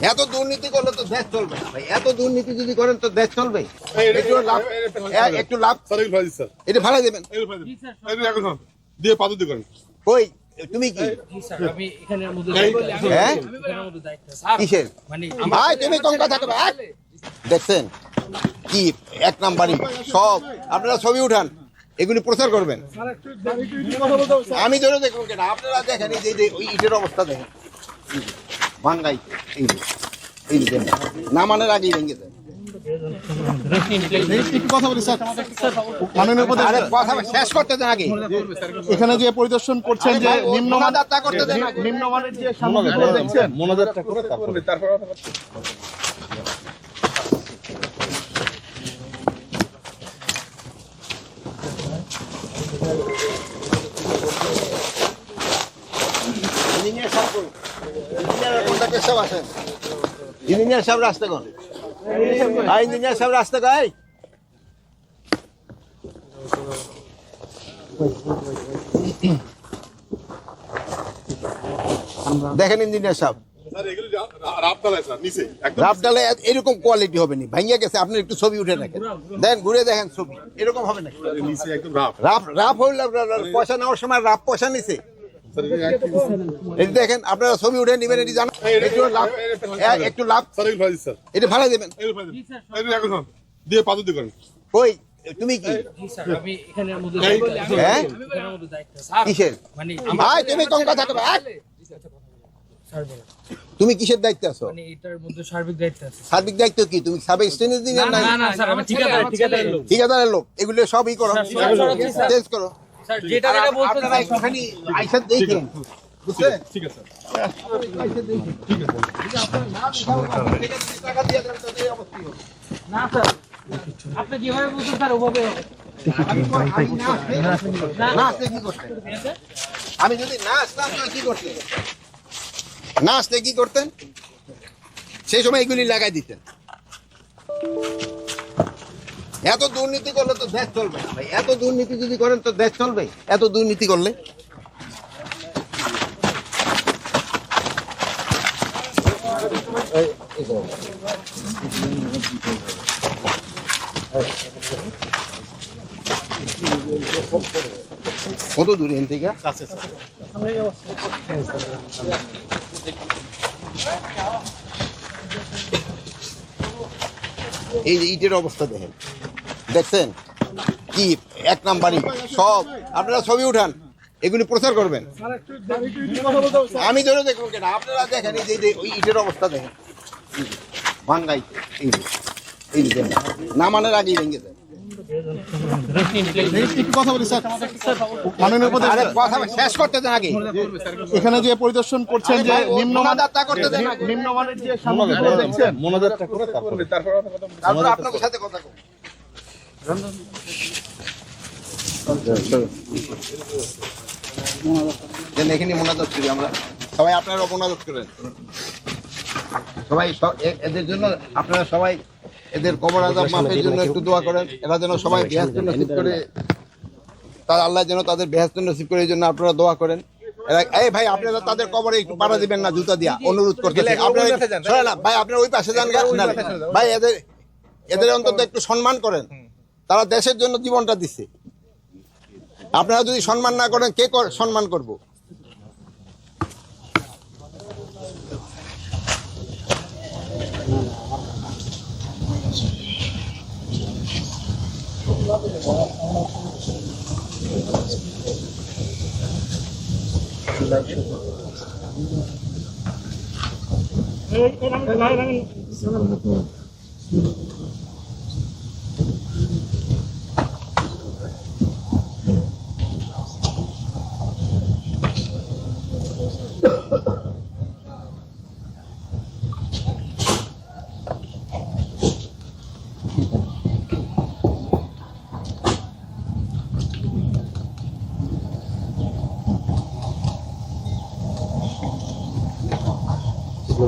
এত দুর্নীতি করলে তো দেশ চলবে ভাই। এত দুর্নীতি যদি করেন তো দেশ চলবে। একটু লাভ একটু লাভ এটা ভাড়া দেবেন। দিয়ে পাদু দিয়ে করেন। কই? তুমি কি? আমি এখানের মধ্যে হ্যাঁ? এখানের মধ্যে দায়িত্ব স্যার কিসের? মানে ভাই তুমি দেখছেন? কি এক নাম্বারই সব। আপনারা ছবি উঠান এগুলি প্রচার করবেন। আমি ধরে দেখুন কেন? আপনারা দেখেন এই যে- যে ওই ইটের অবস্থা দেখেন। ভাঙ্গাই। এই যে, এই যে দেখেন। নামানোর আগেই ভেঙে দেয় একটু কথা বলি স্যার মাননীয় উপদেষ্টা আরে কথা শেষ করতে দেন এখানে যে পরিদর্শন করছেন যে নিম্নমানের যে সামগ্রী দেখছেন সাহেব আসেন। ইঞ্জিনিয়ার সাহেব রাস্তা কোন হ্যাঁ ইঞ্জিনিয়ার সাহেব রাস্তা গাই দেখেন ইঞ্জিনিয়ার সাহেব। রাফডালে এরকম কোয়ালিটি হবে না। ভাঙ্গিয়া গেছে আপনি একটু ছবি উঠে রাখেন দেন ঘুরে দেখেন ছবি। এরকম হবে না রাফ রাফ হইলে পয়সা নেওয়ার সময় রাফ পয়সা নিছে। এটা দেখেন আপনারা ছবি উঠে নিবেন এটি জানেন একটু লাভ একটু লাভ ভাই ভাড়া দেবেন। দিয়ে কই? তুমি কি? জি স্যার আমি এখানের মধ্যে হ্যাঁ? এখানের মধ্যে দায়িত্ব। কিসের? মানে ভাই তুমি কম কথা। তুমি কিসের দায়িত্বে আছো? মানে এটার মধ্যে সার্বিক দায়িত্ব আছে। সার্বিক দায়িত্ব কি? তুমি সাবে স্টেন ইঞ্জিনিয়ার না না স্যার আমি ঠিকাদার ঠিকাদার লোক। ঠিকাদারের লোক। এগুলো সবই করো। চেঞ্জ করো। যেটা যেটা বলছেন একটুখানি আইসা দেখেন ঠিক আছে। টাকা দিয়ে দেন, তাহলে এই অবস্থা হবে। না স্যার। আপনি যেভাবে বলছেন স্যার ওভাবে আমি যদি না আসতাম কি করতেন না আসলে কি করতেন? সেই সময় এগুলি লাগাই দিতেন। এত দুর্নীতি করলে তো দেশ চলবে না ভাই। এত দুর্নীতি যদি করেন তো দেশ চলবে এত দুর্নীতি করলে? কত দূরে এন থেকে? এই যে ইটের অবস্থা দেখেন। দেখছেন? কি এক নাম্বারই? সব। আপনারা ছবি উঠান। এগুলি প্রচার করবেন। আমি ধরে দেখুন কেন? আপনারা দেখেন এই যে- ওই ইটের অবস্থা দেখেন। ভাঙ্গাই। এই এই যে। নামানোর আগেই ভেঙে আগে। এখানে যে পরিদর্শন করছেন যে নিম্নমানের যে সামগ্রীগুলো দেখছেন মোনাজাতটা করে তারপরে। আপনাদের সাথে কথা এখানে মোনাজাত করি আমরা। সবাই আপনারা মোনাজাত করেন। সবাই এদের জন্য আপনারা সবাই এদের কবর আজাব মাফের জন্য একটু দোয়া করেন। এরা যেন সবাই বেহাস্ত নসিব করে তার আল্লাহ যেন তাদের বেহাস্ত নসিব করে এই জন্য আপনারা দোয়া করেন। এই ভাই আপনারা তাদের কবরে একটু পাড়া দিবেন না জুতা দিয়া। অনুরোধ করতেছে। আপনারা না, ভাই আপনারা ওই পাশে যান ভাই এদের এদের অন্তত একটু সম্মান করেন। তারা দেশের জন্য জীবনটা দিছে। আপনারা যদি সম্মান না করেন কে সম্মান করব?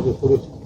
Gracias por.